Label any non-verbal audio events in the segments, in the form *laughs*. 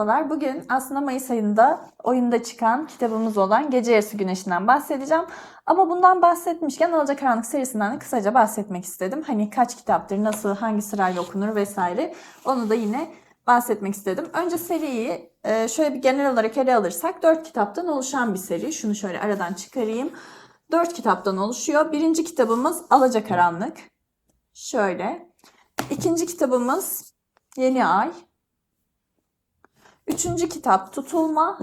Merhabalar. Bugün aslında Mayıs ayında oyunda çıkan kitabımız olan Gece Yarısı Güneşi'nden bahsedeceğim. Ama bundan bahsetmişken Alacakaranlık serisinden de kısaca bahsetmek istedim. Hani kaç kitaptır, nasıl, hangi sırayla okunur vesaire. Onu da yine bahsetmek istedim. Önce seriyi e, şöyle bir genel olarak ele alırsak 4 kitaptan oluşan bir seri. Şunu şöyle aradan çıkarayım. 4 kitaptan oluşuyor. Birinci kitabımız Alacakaranlık. Şöyle. İkinci kitabımız Yeni Ay. Üçüncü kitap Tutulma.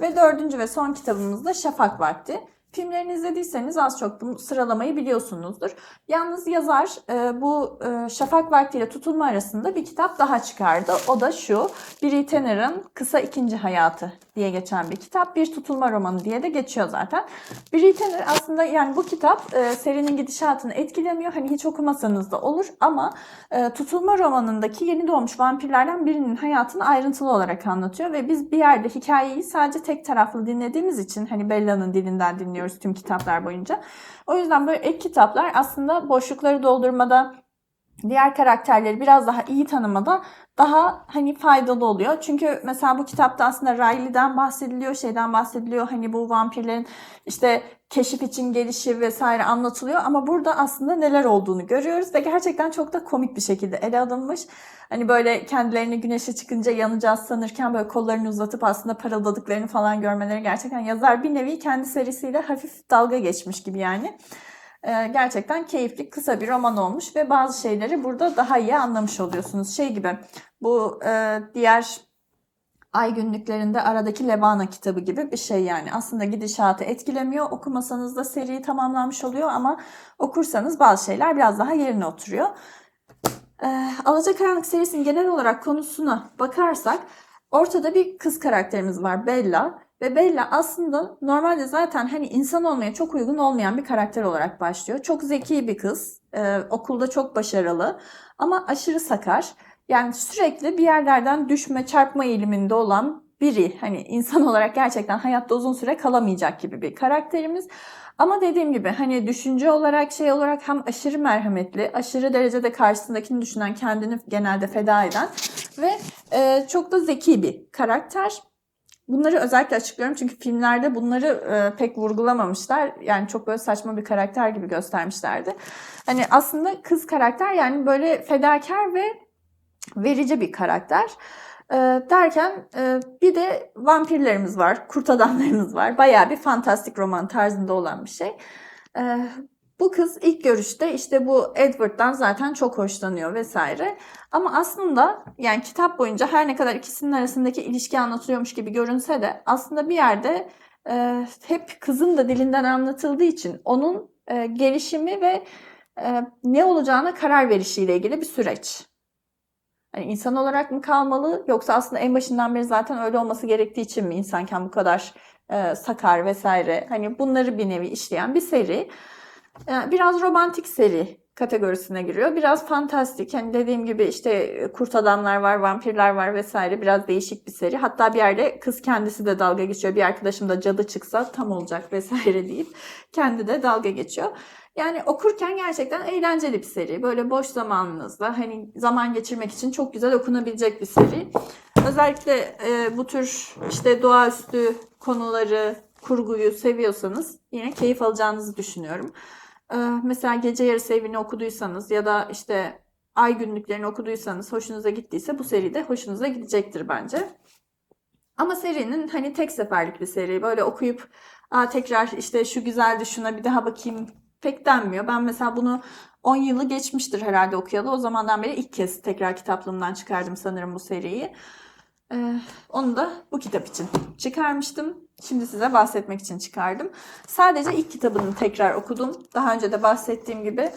Ve dördüncü ve son kitabımız da Şafak Vakti. Filmlerini izlediyseniz az çok bu sıralamayı biliyorsunuzdur. Yalnız yazar e, bu e, Şafak Vakti ile Tutulma arasında bir kitap daha çıkardı. O da şu, Biri Tanner'ın Kısa İkinci Hayatı diye geçen bir kitap. Bir tutulma romanı diye de geçiyor zaten. Biri Tanner aslında yani bu kitap e, serinin gidişatını etkilemiyor. Hani hiç okumasanız da olur ama e, Tutulma romanındaki yeni doğmuş vampirlerden birinin hayatını ayrıntılı olarak anlatıyor ve biz bir yerde hikayeyi sadece tek taraflı dinlediğimiz için hani Bella'nın dilinden dinliyoruz tüm kitaplar boyunca. O yüzden böyle ek kitaplar aslında boşlukları doldurmada diğer karakterleri biraz daha iyi tanımada daha hani faydalı oluyor. Çünkü mesela bu kitapta aslında Riley'den bahsediliyor, şeyden bahsediliyor. Hani bu vampirlerin işte keşif için gelişi vesaire anlatılıyor ama burada aslında neler olduğunu görüyoruz ve gerçekten çok da komik bir şekilde ele alınmış. Hani böyle kendilerini güneşe çıkınca yanacağız sanırken böyle kollarını uzatıp aslında parıldadıklarını falan görmeleri gerçekten yazar bir nevi kendi serisiyle hafif dalga geçmiş gibi yani. Ee, gerçekten keyifli kısa bir roman olmuş ve bazı şeyleri burada daha iyi anlamış oluyorsunuz. Şey gibi bu e, diğer ay günlüklerinde aradaki Lebana kitabı gibi bir şey yani. Aslında gidişatı etkilemiyor. Okumasanız da seri tamamlanmış oluyor ama okursanız bazı şeyler biraz daha yerine oturuyor. Ee, Alacakaranlık serisinin genel olarak konusuna bakarsak ortada bir kız karakterimiz var Bella. Ve Bella aslında normalde zaten hani insan olmaya çok uygun olmayan bir karakter olarak başlıyor. Çok zeki bir kız, e, okulda çok başarılı ama aşırı sakar. Yani sürekli bir yerlerden düşme, çarpma eğiliminde olan biri. Hani insan *laughs* olarak gerçekten hayatta uzun süre kalamayacak gibi bir karakterimiz. Ama dediğim gibi hani düşünce olarak şey olarak hem aşırı merhametli, aşırı derecede karşısındakini düşünen, kendini genelde feda eden ve e, çok da zeki bir karakter. Bunları özellikle açıklıyorum çünkü filmlerde bunları e, pek vurgulamamışlar. Yani çok böyle saçma bir karakter gibi göstermişlerdi. Hani aslında kız karakter yani böyle fedakar ve verici bir karakter. E, derken e, bir de vampirlerimiz var, kurt adamlarımız var. Bayağı bir fantastik roman tarzında olan bir şey. E, bu kız ilk görüşte işte bu Edward'dan zaten çok hoşlanıyor vesaire. Ama aslında yani kitap boyunca her ne kadar ikisinin arasındaki ilişki anlatılıyormuş gibi görünse de aslında bir yerde e, hep kızın da dilinden anlatıldığı için onun e, gelişimi ve e, ne olacağına karar verişiyle ilgili bir süreç. Hani insan olarak mı kalmalı yoksa aslında en başından beri zaten öyle olması gerektiği için mi insanken bu kadar e, sakar vesaire hani bunları bir nevi işleyen bir seri. E, biraz romantik seri kategorisine giriyor. Biraz fantastik. Hani dediğim gibi işte kurt adamlar var, vampirler var vesaire. Biraz değişik bir seri. Hatta bir yerde kız kendisi de dalga geçiyor. Bir arkadaşım da cadı çıksa tam olacak *laughs* vesaire deyip kendi de dalga geçiyor. Yani okurken gerçekten eğlenceli bir seri. Böyle boş zamanınızda hani zaman geçirmek için çok güzel okunabilecek bir seri. Özellikle e, bu tür işte doğaüstü konuları, kurguyu seviyorsanız yine keyif alacağınızı düşünüyorum. Ee, mesela gece yarısı evini okuduysanız ya da işte ay günlüklerini okuduysanız hoşunuza gittiyse bu seri de hoşunuza gidecektir bence. Ama serinin hani tek seferlik bir seri. Böyle okuyup Aa, tekrar işte şu güzeldi şuna bir daha bakayım pek denmiyor. Ben mesela bunu 10 yılı geçmiştir herhalde okuyalı. O zamandan beri ilk kez tekrar kitaplığımdan çıkardım sanırım bu seriyi. Ee, onu da bu kitap için çıkarmıştım. Şimdi size bahsetmek için çıkardım. Sadece ilk kitabını tekrar okudum. Daha önce de bahsettiğim gibi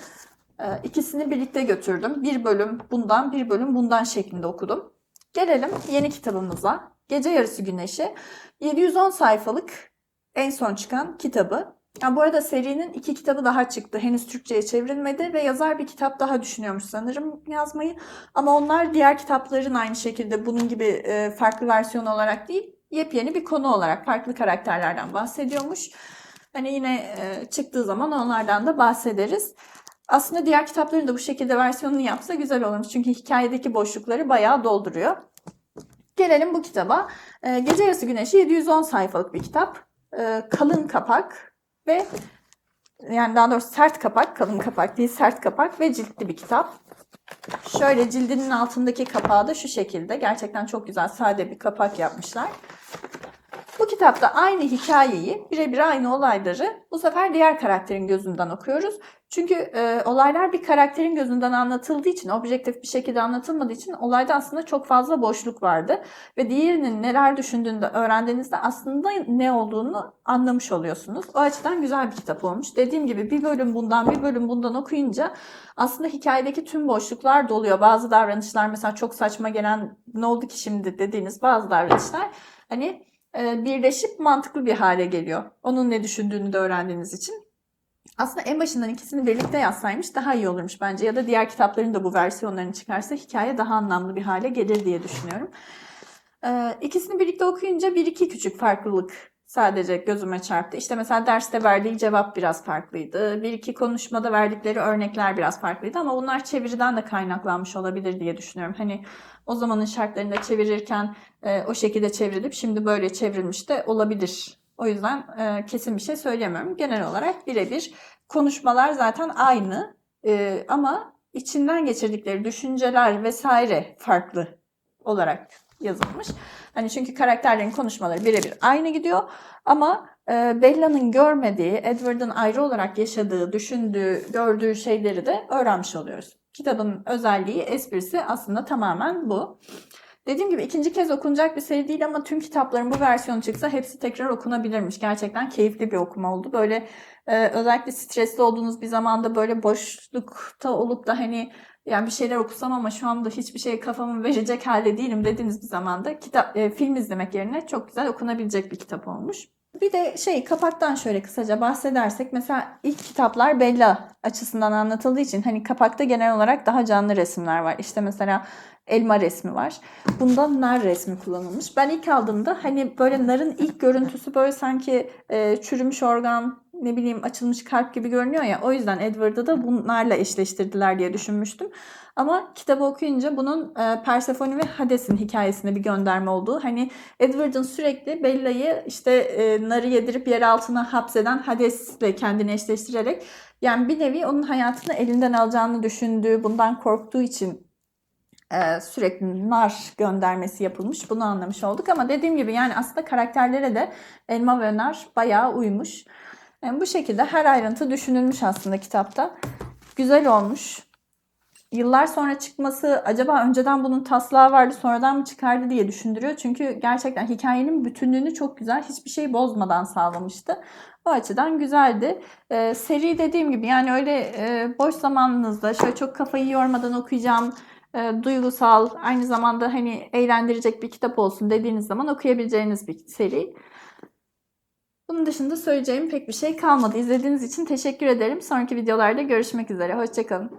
e, ikisini birlikte götürdüm. Bir bölüm bundan, bir bölüm bundan şeklinde okudum. Gelelim yeni kitabımıza. Gece Yarısı Güneşi. 710 sayfalık en son çıkan kitabı. Ya bu arada serinin iki kitabı daha çıktı. Henüz Türkçe'ye çevrilmedi ve yazar bir kitap daha düşünüyormuş sanırım yazmayı. Ama onlar diğer kitapların aynı şekilde bunun gibi e, farklı versiyon olarak değil, yepyeni bir konu olarak farklı karakterlerden bahsediyormuş. Hani yine e, çıktığı zaman onlardan da bahsederiz. Aslında diğer kitapların da bu şekilde versiyonunu yapsa güzel olurmuş. Çünkü hikayedeki boşlukları bayağı dolduruyor. Gelelim bu kitaba. Ee, Gece Yarısı Güneşi 710 sayfalık bir kitap. Ee, kalın kapak ve yani daha doğrusu sert kapak, kalın kapak değil sert kapak ve ciltli bir kitap. Şöyle cildinin altındaki kapağı da şu şekilde. Gerçekten çok güzel sade bir kapak yapmışlar. Kitapta aynı hikayeyi, birebir aynı olayları bu sefer diğer karakterin gözünden okuyoruz. Çünkü e, olaylar bir karakterin gözünden anlatıldığı için, objektif bir şekilde anlatılmadığı için olayda aslında çok fazla boşluk vardı. Ve diğerinin neler düşündüğünü de öğrendiğinizde aslında ne olduğunu anlamış oluyorsunuz. O açıdan güzel bir kitap olmuş. Dediğim gibi bir bölüm bundan, bir bölüm bundan okuyunca aslında hikayedeki tüm boşluklar doluyor. Bazı davranışlar mesela çok saçma gelen ne oldu ki şimdi dediğiniz bazı davranışlar hani birleşip mantıklı bir hale geliyor. Onun ne düşündüğünü de öğrendiğiniz için. Aslında en başından ikisini birlikte yazsaymış daha iyi olurmuş bence. Ya da diğer kitapların da bu versiyonlarını çıkarsa hikaye daha anlamlı bir hale gelir diye düşünüyorum. Ee, ikisini birlikte okuyunca bir iki küçük farklılık sadece gözüme çarptı. İşte mesela derste verdiği cevap biraz farklıydı. Bir iki konuşmada verdikleri örnekler biraz farklıydı ama bunlar çeviriden de kaynaklanmış olabilir diye düşünüyorum. Hani o zamanın şartlarında çevirirken e, o şekilde çevrilip şimdi böyle çevrilmiş de olabilir. O yüzden e, kesin bir şey söyleyemiyorum. Genel olarak birebir konuşmalar zaten aynı e, ama içinden geçirdikleri düşünceler vesaire farklı olarak yazılmış. Hani çünkü karakterlerin konuşmaları birebir aynı gidiyor ama e, Bella'nın görmediği, Edward'ın ayrı olarak yaşadığı, düşündüğü, gördüğü şeyleri de öğrenmiş oluyoruz. Kitabın özelliği, esprisi aslında tamamen bu. Dediğim gibi ikinci kez okunacak bir seri değil ama tüm kitapların bu versiyonu çıksa hepsi tekrar okunabilirmiş. Gerçekten keyifli bir okuma oldu. Böyle e, özellikle stresli olduğunuz bir zamanda böyle boşlukta olup da hani yani bir şeyler okusam ama şu anda hiçbir şey kafamı verecek halde değilim dediğiniz bir zamanda kitap e, film izlemek yerine çok güzel okunabilecek bir kitap olmuş. Bir de şey kapaktan şöyle kısaca bahsedersek mesela ilk kitaplar Bella açısından anlatıldığı için hani kapakta genel olarak daha canlı resimler var. İşte mesela elma resmi var. Bunda nar resmi kullanılmış. Ben ilk aldığımda hani böyle narın ilk görüntüsü böyle sanki e, çürümüş organ ne bileyim açılmış kalp gibi görünüyor ya. O yüzden Edward'ı da bunlarla eşleştirdiler diye düşünmüştüm. Ama kitabı okuyunca bunun e, Persephone ve Hades'in hikayesine bir gönderme olduğu. Hani Edward'ın sürekli Bella'yı işte e, narı yedirip yer altına hapseden Hades'le kendini eşleştirerek yani bir nevi onun hayatını elinden alacağını düşündüğü, bundan korktuğu için e, sürekli nar göndermesi yapılmış. Bunu anlamış olduk ama dediğim gibi yani aslında karakterlere de elma ve nar bayağı uymuş. Yani bu şekilde her ayrıntı düşünülmüş aslında kitapta. Güzel olmuş. Yıllar sonra çıkması acaba önceden bunun taslağı vardı sonradan mı çıkardı diye düşündürüyor. Çünkü gerçekten hikayenin bütünlüğünü çok güzel hiçbir şey bozmadan sağlamıştı. O açıdan güzeldi. Ee, seri dediğim gibi yani öyle e, boş zamanınızda şöyle çok kafayı yormadan okuyacağım e, duygusal, aynı zamanda hani eğlendirecek bir kitap olsun dediğiniz zaman okuyabileceğiniz bir seri. Bunun dışında söyleyeceğim pek bir şey kalmadı. İzlediğiniz için teşekkür ederim. Sonraki videolarda görüşmek üzere. Hoşçakalın.